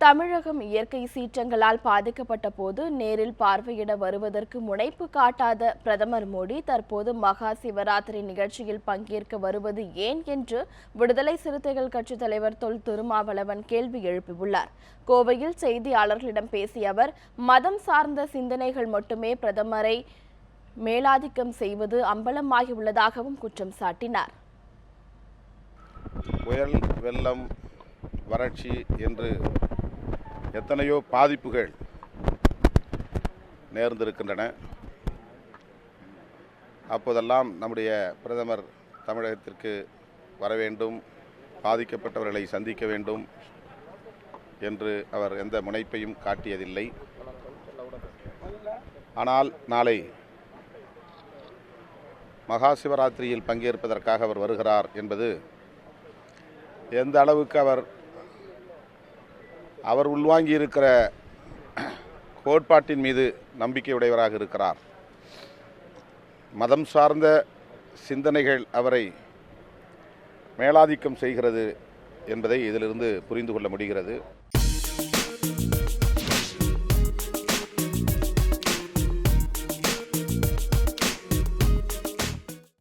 தமிழகம் இயற்கை சீற்றங்களால் பாதிக்கப்பட்ட போது நேரில் பார்வையிட வருவதற்கு முனைப்பு காட்டாத பிரதமர் மோடி தற்போது மகா சிவராத்திரி நிகழ்ச்சியில் பங்கேற்க வருவது ஏன் என்று விடுதலை சிறுத்தைகள் கட்சித் தலைவர் தொல் திருமாவளவன் கேள்வி எழுப்பியுள்ளார். கோவையில் செய்தியாளர்களிடம் பேசிய அவர் மதம் சார்ந்த சிந்தனைகள் மட்டுமே பிரதமரை மேலாதிக்கம் செய்வது அம்பலமாகியுள்ளதாகவும் குற்றம் சாட்டினார். புயல் வெள்ளம் வறட்சி என்று எத்தனையோ பாதிப்புகள் நேர்ந்திருக்கின்றன. அப்போதெல்லாம் நம்முடைய பிரதமர் தமிழகத்திற்கு வர வேண்டும் பாதிக்கப்பட்டவர்களை சந்திக்க வேண்டும் என்று அவர் எந்த முனைப்பையும் காட்டியதில்லை. ஆனால் நாளை மகா சிவராத்திரியில் பங்கேற்பதற்காக அவர் வருகிறார் என்பது எந்த அளவுக்கு அவர் அவர் உள்வாங்கி இருக்கிற கோட்பாட்டின் மீது நம்பிக்கையுடையவராக இருக்கிறார். மதம் சார்ந்த சிந்தனைகள் அவரை மேலாதிக்கம் செய்கிறது என்பதை இதிலிருந்து புரிந்து கொள்ள முடிகிறது.